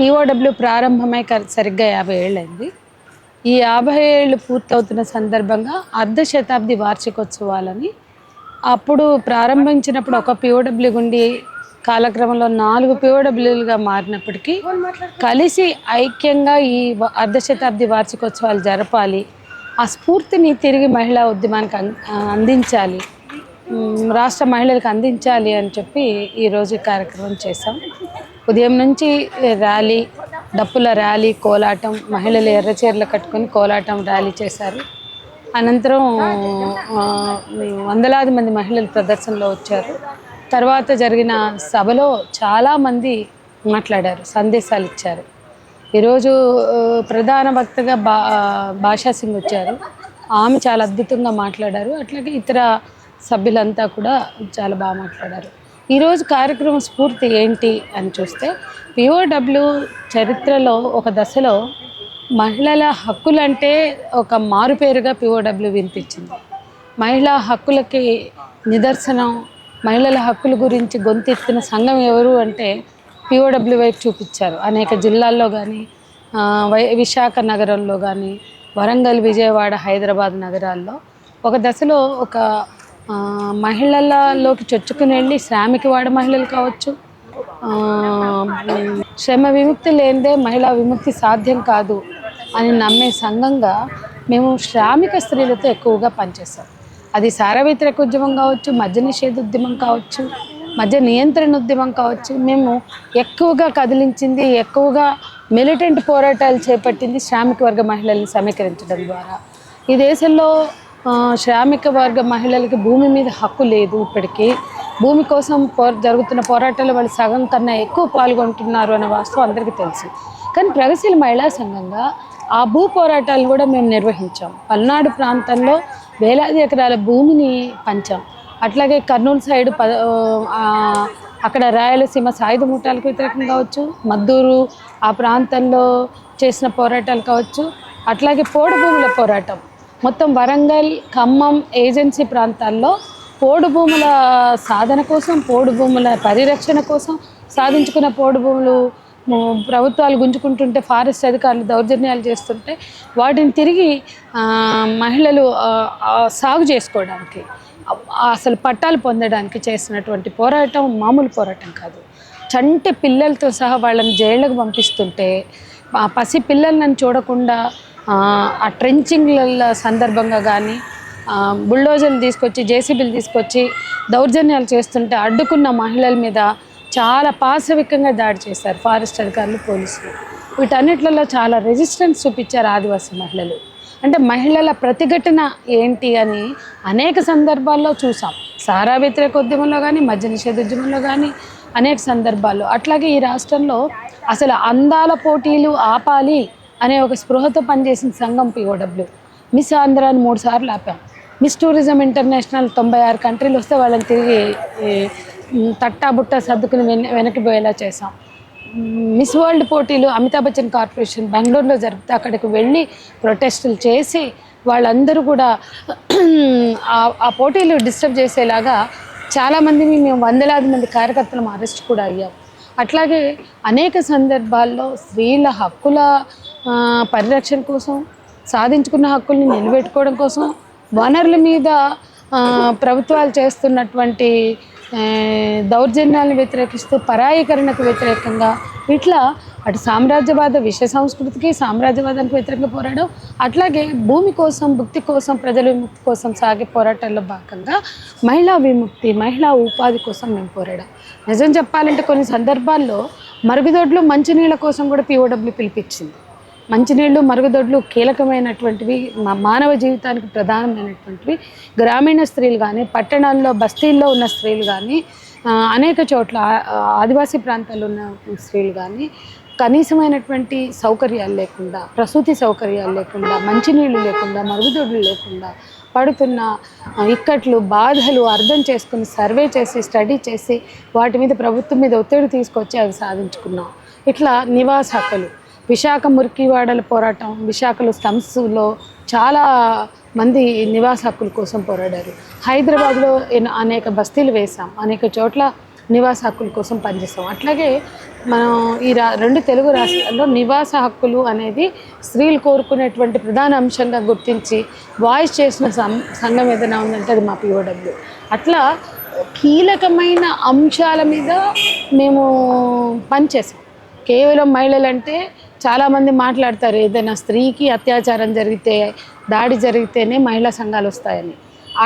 POW ప్రారంభమై సరిగ్గా యాభై ఏళ్ళైంది. ఈ యాభై ఏళ్ళు పూర్తవుతున్న సందర్భంగా అర్ధ శతాబ్ది వార్షికోత్సవాలని అప్పుడు ప్రారంభించినప్పుడు ఒక పిఓడబ్ల్యూ గుండి కాలక్రమంలో నాలుగు పిఓడబ్ల్యూలుగా మారినప్పటికీ కలిసి ఐక్యంగా ఈ అర్ధ శతాబ్ది వార్షికోత్సవాలు జరపాలి. ఆ స్ఫూర్తిని తిరిగి మహిళా ఉద్యమానికి అం- అందించాలి. రాష్ట్ర మహిళలకు అందించాలి అని చెప్పి ఈరోజు కార్యక్రమం చేశాం. ఉదయం నుంచి ర్యాలీ డప్పుల ర్యాలీ కోలాటం మహిళలు ఎర్రచీరలు కట్టుకొని కోలాటం ర్యాలీ చేశారు. అనంతరం వందలాది మంది మహిళలు ప్రదర్శనలో వచ్చారు. తర్వాత జరిగిన సభలో చాలామంది మాట్లాడారు సందేశాలు ఇచ్చారు. ఈరోజు ప్రధాన వక్తగా బా భాషా సింగ్ వచ్చారు. ఆమె చాలా అద్భుతంగా మాట్లాడారు. అట్లాగే ఇతర సభ్యులంతా కూడా చాలా బాగా మాట్లాడారు. ఈరోజు కార్యక్రమం స్ఫూర్తి ఏంటి అని చూస్తే పిఓడబ్ల్యూ చరిత్రలో ఒక దశలో మహిళల హక్కులంటే ఒక మారుపేరుగా పిఓడబ్ల్యూ వినిపించింది. మహిళా హక్కులకి నిదర్శనం మహిళల హక్కుల గురించి గొంతెత్తిన సంఘం ఎవరు అంటే పిఓడబ్ల్యూ వైపు చూపించారు. అనేక జిల్లాల్లో కానీ విశాఖ నగరంలో కానీ వరంగల్ విజయవాడ హైదరాబాద్ నగరాల్లో ఒక దశలో ఒక మహిళలలోకి చొచ్చుకుని వెళ్ళి శ్రామిక వాడ మహిళలు కావచ్చు. శ్రమ విముక్తి లేనిదే మహిళా విముక్తి సాధ్యం కాదు అని నమ్మే సంఘంగా మేము శ్రామిక స్త్రీలతో ఎక్కువగా పనిచేస్తాం. అది సార వ్యతిరేక ఉద్యమం కావచ్చు మద్య నిషేధ ఉద్యమం కావచ్చు మద్య నియంత్రణ ఉద్యమం కావచ్చు. మేము ఎక్కువగా కదిలించింది ఎక్కువగా మిలిటెంట్ పోరాటాలు చేపట్టింది శ్రామిక వర్గ మహిళల్ని సమీకరించడం ద్వారా. ఈ దేశంలో శ్రామిక వర్గ మహిళలకి భూమి మీద హక్కు లేదు ఇప్పటికీ. భూమి కోసం పో జరుగుతున్న పోరాటాలు వాళ్ళు సగం కన్నా ఎక్కువ పాల్గొంటున్నారు అనే వాస్తవం అందరికీ తెలుసు. కానీ ప్రగతిశీల మహిళా సంఘంగా ఆ భూ పోరాటాలు కూడా మేము నిర్వహించాం. పల్నాడు ప్రాంతంలో వేలాది ఎకరాల భూమిని పంచాం. అట్లాగే కర్నూలు సైడ్ ప అక్కడ రాయలసీమ సాయుధ ముఠాలకు వ్యతిరేకం కావచ్చు మద్దూరు ఆ ప్రాంతంలో చేసిన పోరాటాలు కావచ్చు అట్లాగే పోడు భూముల పోరాటం. మొత్తం వరంగల్ ఖమ్మం ఏజెన్సీ ప్రాంతాల్లో పోడు భూముల సాధన కోసం పోడు భూముల పరిరక్షణ కోసం సాధించుకున్న పోడు భూములు ప్రభుత్వాలు గుంజుకుంటుంటే ఫారెస్ట్ అధికారులు దౌర్జన్యాలు చేస్తుంటే వాటిని తిరిగి మహిళలు సాగు చేసుకోవడానికి అసలు పట్టాలు పొందడానికి చేసినటువంటి పోరాటం మామూలు పోరాటం కాదు. చంటి పిల్లలతో సహా వాళ్ళని జైళ్ళకు పంపిస్తుంటే పసి పిల్లలను చూడకుండా ఆ, ట్రెంచింగ్ల సందర్భంగా కానీ బుల్డోజర్లు తీసుకొచ్చి జేసీబీలు తీసుకొచ్చి దౌర్జన్యాలు చేస్తుంటే అడ్డుకున్న మహిళల మీద చాలా పాశవికంగా దాడి చేశారు ఫారెస్ట్ అధికారులు పోలీసులు. వీటన్నిటిలో చాలా రెసిస్టెన్స్ చూపించారు ఆదివాసీ మహిళలు. అంటే మహిళల ప్రతిఘటన ఏంటి అని అనేక సందర్భాల్లో చూసాం. సారా వ్యతిరేక ఉద్యమంలో కానీ మద్య నిషేధ ఉద్యమంలో కానీ అనేక సందర్భాల్లో. అట్లాగే ఈ రాష్ట్రంలో అసలు అందాల పోటీలు ఆపాలి అనే ఒక స్పృహతో పనిచేసిన సంఘం పిఓడబ్ల్యూ మిస్ ఆంధ్రాని మూడు సార్లు ఆపాం. మిస్ టూరిజం ఇంటర్నేషనల్ తొంభై ఆరు కంట్రీలు వస్తే వాళ్ళని తిరిగి తట్టాబుట్ట సర్దుకుని వెన వెనక్కి పోయేలా చేసాం మిస్ వరల్డ్ పోటీలు అమితాబ్ బచ్చన్ కార్పొరేషన్ బెంగళూరులో జరిపితే అక్కడికి వెళ్ళి ప్రొటెస్టులు చేసి వాళ్ళందరూ కూడా ఆ- పోటీలు డిస్టర్బ్ చేసేలాగా చాలామందిని మేము వందలాది మంది కార్యకర్తలను అరెస్ట్ కూడా అయ్యాం. అట్లాగే అనేక సందర్భాల్లో స్త్రీల హక్కుల పరిరక్షణ కోసం సాధించుకున్న హక్కుల్ని నిలబెట్టుకోవడం కోసం వనరుల మీద ప్రభుత్వాలు చేస్తున్నటువంటి దౌర్జన్యాలను వ్యతిరేకిస్తూ పరాయీకరణకు వ్యతిరేకంగా ఇట్లా అటు సామ్రాజ్యవాద విష సంస్కృతికి సామ్రాజ్యవాదానికి వ్యతిరేకంగా పోరాడడం అట్లాగే భూమి కోసం భుక్తి కోసం ప్రజల విముక్తి కోసం సాగే పోరాటాల్లో భాగంగా మహిళా విముక్తి మహిళా ఉపాధి కోసం మేము పోరాడాం. నిజం చెప్పాలంటే కొన్ని సందర్భాల్లో మరుగుదొడ్లు మంచినీళ్ళ కోసం కూడా పీఓడబ్ల్యూ పిలిపించింది. మంచినీళ్ళు మరుగుదొడ్లు కీలకమైనటువంటివి మానవ జీవితానికి ప్రధానమైనటువంటివి. గ్రామీణ స్త్రీలు కానీ పట్టణాల్లో బస్తీల్లో ఉన్న స్త్రీలు కానీ అనేక చోట్ల ఆదివాసీ ప్రాంతాల్లో ఉన్న స్త్రీలు కానీ కనీసమైనటువంటి సౌకర్యాలు లేకుండా ప్రసూతి సౌకర్యాలు లేకుండా మంచినీళ్ళు లేకుండా మరుగుదొడ్లు లేకుండా పడుతున్న ఇక్కట్లు బాధలు అర్థం చేసుకుని సర్వే చేసి స్టడీ చేసి వాటి మీద ప్రభుత్వం మీద ఒత్తిడి తీసుకొచ్చి అవి సాధించుకున్నాం. ఇట్లా నివాస హక్కులు. విశాఖ మురికివాడల పోరాటం విశాఖలో స్లమ్స్లో చాలా మంది నివాస హక్కుల కోసం పోరాడారు. హైదరాబాద్లో అనేక బస్తీలు వేసాం అనేక చోట్ల నివాస హక్కుల కోసం పనిచేస్తాం అట్లాగే మనం ఈ రా రెండు తెలుగు రాష్ట్రాల్లో నివాస హక్కులు అనేది స్త్రీలు కోరుకునేటువంటి ప్రధాన అంశంగా గుర్తించి వాయిస్ చేసిన సం సంఘం ఏదైనా ఉందంటే అది మా పిఓడబ్ల్యూ. అట్లా కీలకమైన అంశాల మీద మేము పనిచేసాం కేవలం మహిళలు అంటే చాలామంది మాట్లాడతారు ఏదైనా స్త్రీకి అత్యాచారం జరిగితే దాడి జరిగితేనే మహిళా సంఘాలు వస్తాయని.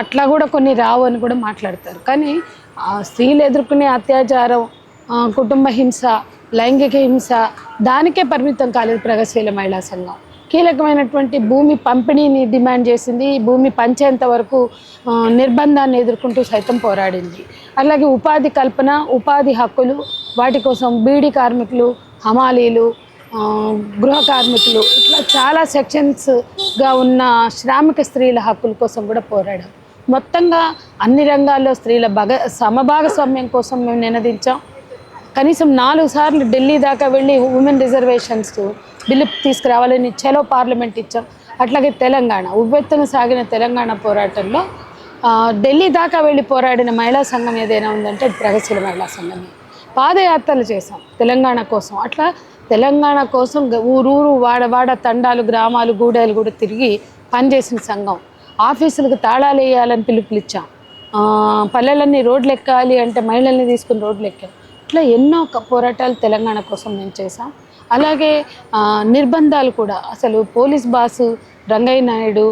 అట్లా కూడా కొన్ని రావు అని కూడా మాట్లాడతారు. కానీ ఆ స్త్రీలు ఎదుర్కొనే అత్యాచారం కుటుంబ హింస లైంగిక హింస దానికే పరిమితం కాలేదు ప్రగతిశీల మహిళా సంఘం. కీలకమైనటువంటి భూమి పంపిణీని డిమాండ్ చేసింది. భూమి పంచేంత వరకు నిర్బంధాన్ని ఎదుర్కొంటూ సైతం పోరాడింది. అలాగే ఉపాధి కల్పన ఉపాధి హక్కులు వాటి కోసం బీడీ కార్మికులు హమాలీలు గృహ కార్మికులు ఇట్లా చాలా సెక్షన్స్గా ఉన్న శ్రామిక స్త్రీల హక్కుల కోసం కూడా పోరాడాం. మొత్తంగా అన్ని రంగాల్లో స్త్రీల భగ సమభాగస్వామ్యం కోసం మేము నినదించాం. కనీసం నాలుగు సార్లు ఢిల్లీ దాకా వెళ్ళి ఉమెన్ రిజర్వేషన్స్ బిల్లు తీసుకురావాలని చలో పార్లమెంట్ ఇచ్చాం. అట్లాగే తెలంగాణ ఉవ్వెత్తున సాగిన తెలంగాణ పోరాటంలో ఢిల్లీ దాకా వెళ్ళి పోరాడిన మహిళా సంఘం ఏదైనా ఉందంటే ప్రగతిశీల మహిళా సంఘమే. పాదయాత్రలు చేసాం తెలంగాణ కోసం. అట్లా తెలంగాణ కోసం ఊరూరు వాడవాడ తండాలు గ్రామాలు గూడెలు కూడా తిరిగి పనిచేసిన సంఘం. ఆఫీసులకు తాళాలు వేయాలని పిలుపునిచ్చాం. పల్లెలన్నీ రోడ్లు ఎక్కాలి అంటే మహిళల్ని తీసుకుని రోడ్లు ఎక్కాం ఇట్లా ఎన్నో పోరాటాలు తెలంగాణ కోసం మేము చేసాం అలాగే నిర్బంధాలు కూడా. అసలు police boss Rangaiah Naidu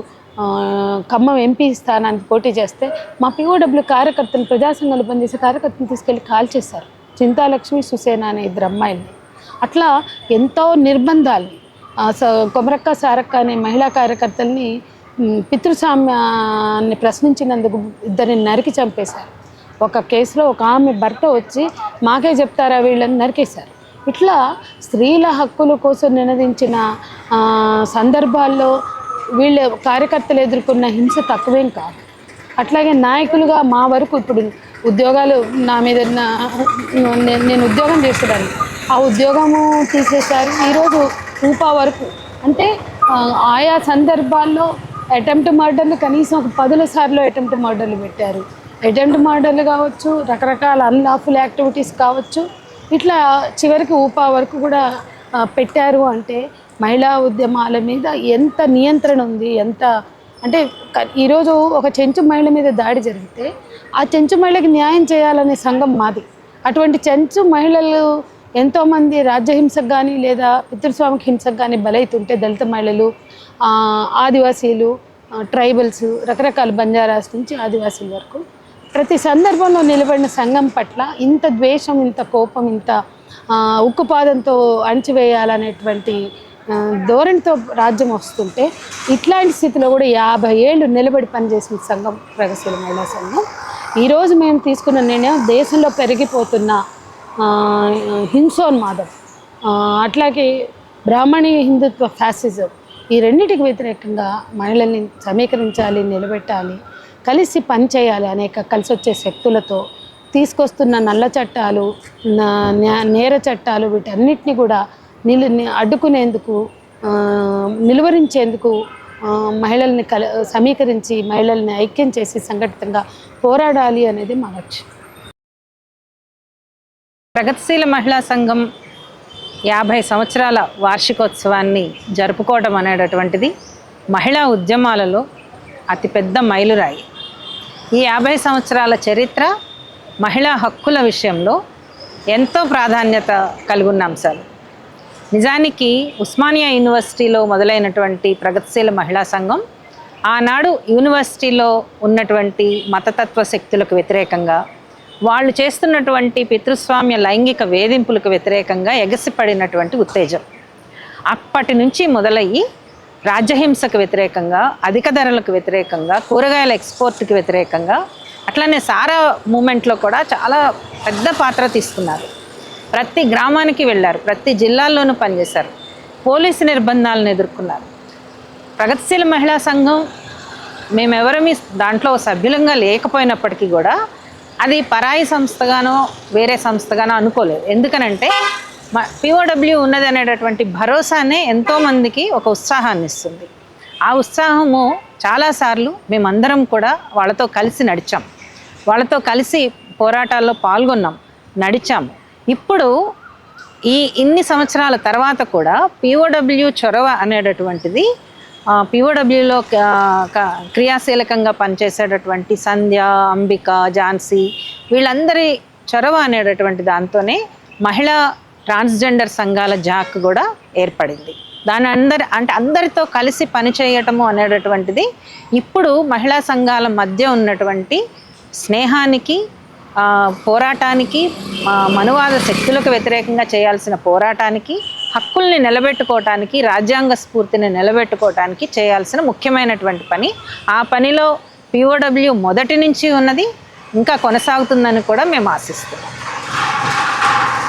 Khammam MP స్థానానికి పోటీ చేస్తే మా పిఓడబ్ల్యూ కార్యకర్తలు ప్రజాసంఘాలు పనిచేసే కార్యకర్తలు తీసుకెళ్ళి కాల్ చేశారు. చింతాలక్ష్మి సుసేన అనే ఇద్దరు అమ్మాయిల్ని. అట్లా ఎంతో నిర్బంధాలు. కొమరక్క సారక్క అనే మహిళా కార్యకర్తల్ని పితృస్వామ్యాన్ని ప్రశ్నించినందుకు ఇద్దరిని నరికి చంపేశారు. ఒక కేసులో ఒక ఆమె భర్త వచ్చి మాకే చెప్తారా వీళ్ళని? నరికేశారు. ఇట్లా స్త్రీల హక్కుల కోసం నినదించిన సందర్భాల్లో వీళ్ళ కార్యకర్తలు ఎదుర్కొన్న హింస తక్కువేం కాదు. అట్లాగే నాయకులుగా మా వరకు ఇప్పుడు ఉద్యోగాలు నా మీద నేను ఉద్యోగం చేసేదాన్ని. ఆ ఉద్యోగము తీసేశారు. ఈరోజు ఊపా వరకు. అంటే ఆయా సందర్భాల్లో అటెంప్ట్ మర్డర్లు కనీసం ఒక పదుల సార్లు అటెంప్ట్ మర్డర్లు పెట్టారు. అటెంప్ట్ మర్డర్లు కావచ్చు రకరకాల అన్లాఫుల్ యాక్టివిటీస్ కావచ్చు. ఇట్లా చివరికి ఊపా వరకు కూడా పెట్టారు అంటే మహిళా ఉద్యమాల మీద ఎంత నియంత్రణ ఉంది ఎంత అంటే ఈరోజు ఒక చెంచు మహిళ మీద దాడి జరిగితే ఆ చెంచు మహిళకి న్యాయం చేయాలనే సంఘం మాది. అటువంటి చెంచు మహిళలు ఎంతోమంది రాజ్యహింసకు కానీ లేదా పితృస్వామికి హింసకు కానీ బలైతుంటే దళిత మహిళలు ఆదివాసీలు ట్రైబల్స్ రకరకాల బంజారాస్ నుంచి ఆదివాసీల వరకు ప్రతి సందర్భంలో నిలబడిన సంఘం పట్ల ఇంత ద్వేషం ఇంత కోపం ఇంత ఉక్కుపాదంతో అణచివేయాలనేటువంటి ధోరణితో రాజ్యం వస్తుంటే ఇట్లాంటి స్థితిలో కూడా యాభై ఏళ్ళు నిలబడి పనిచేసిన సంఘం ప్రగతిశీల మహిళా సంఘం. ఈరోజు మేము తీసుకున్న నిర్ణయం దేశంలో పెరిగిపోతున్న హింసోన్మాదం. అట్లాగే బ్రాహ్మణీ హిందుత్వ ఫ్యాసిజం. ఈ రెండింటికి వ్యతిరేకంగా మహిళల్ని సమీకరించాలి నిలబెట్టాలి కలిసి పనిచేయాలి అనేక కలిసి వచ్చే శక్తులతో తీసుకొస్తున్న నల్ల చట్టాలు నేర చట్టాలు వీటన్నిటిని కూడా నిలు అడ్డుకునేందుకు నిలువరించేందుకు మహిళల్ని కల సమీకరించి మహిళల్ని ఐక్యం చేసి సంఘటితంగా పోరాడాలి అనేది మా లక్ష్యం. ప్రగతిశీల మహిళా సంఘం యాభై సంవత్సరాల వార్షికోత్సవాన్ని జరుపుకోవడం అనేటటువంటిది మహిళా ఉద్యమాలలో అతిపెద్ద మైలురాయి. ఈ యాభై సంవత్సరాల చరిత్ర మహిళా హక్కుల విషయంలో ఎంతో ప్రాధాన్యత కలిగిన అంశాలు. నిజానికి ఉస్మానియా యూనివర్సిటీలో మొదలైనటువంటి ప్రగతిశీల మహిళా సంఘం ఆనాడు యూనివర్సిటీలో ఉన్నటువంటి మతతత్వ శక్తులకు వ్యతిరేకంగా వాళ్ళు చేస్తున్నటువంటి పితృస్వామ్య లైంగిక వేధింపులకు వ్యతిరేకంగా ఎగసిపడినటువంటి ఉత్తేజం. అప్పటి నుంచి మొదలయ్యి రాజ్యహింసకు వ్యతిరేకంగా అధిక ధరలకు వ్యతిరేకంగా కూరగాయల ఎక్స్పోర్ట్కి వ్యతిరేకంగా అట్లనే సారా మూమెంట్లో కూడా చాలా పెద్ద పాత్ర తీసుకున్నారు. ప్రతి గ్రామానికి వెళ్ళారు ప్రతి జిల్లాల్లోనూ పనిచేశారు. పోలీసు నిర్బంధాలను ఎదుర్కొన్నారు. ప్రగతిశీల మహిళా సంఘం మేమెవరమీ దాంట్లో సభ్యులంగా లేకపోయినప్పటికీ కూడా అది పరాయి సంస్థగానో వేరే సంస్థగానో అనుకోలేదు. ఎందుకనంటే మా పిఓడబ్ల్యూ ఉన్నది అనేటటువంటి భరోసానే ఎంతోమందికి ఒక ఉత్సాహాన్ని ఇస్తుంది. ఆ ఉత్సాహము చాలాసార్లు మేమందరం కూడా వాళ్ళతో కలిసి నడిచాం. వాళ్ళతో కలిసి పోరాటాల్లో పాల్గొన్నాం నడిచాము ఇప్పుడు ఈ ఇన్ని సంవత్సరాల తర్వాత కూడా పిఓడబ్ల్యూ చొరవ అనేటటువంటిది పిఓడబ్ల్యూలో క్రియాశీలకంగా పనిచేసేటటువంటి సంధ్య అంబిక ఝాన్సీ వీళ్ళందరి చొరవ అనేటటువంటి దాంతోనే మహిళా ట్రాన్స్జెండర్ సంఘాల జాక్ కూడా ఏర్పడింది. దాని అందరి అంటే అందరితో కలిసి పనిచేయటము అనేటటువంటిది ఇప్పుడు మహిళా సంఘాల మధ్య ఉన్నటువంటి స్నేహానికి పోరాటానికి మనువాద శక్తులకు వ్యతిరేకంగా చేయాల్సిన పోరాటానికి హక్కుల్ని నిలబెట్టుకోవటానికి రాజ్యాంగ స్ఫూర్తిని నిలబెట్టుకోవటానికి చేయాల్సిన ముఖ్యమైనటువంటి పని. ఆ పనిలో పిఓడబ్ల్యూ మొదటి నుంచి ఉన్నది ఇంకా కొనసాగుతుందని కూడా మేము ఆశిస్తున్నాం.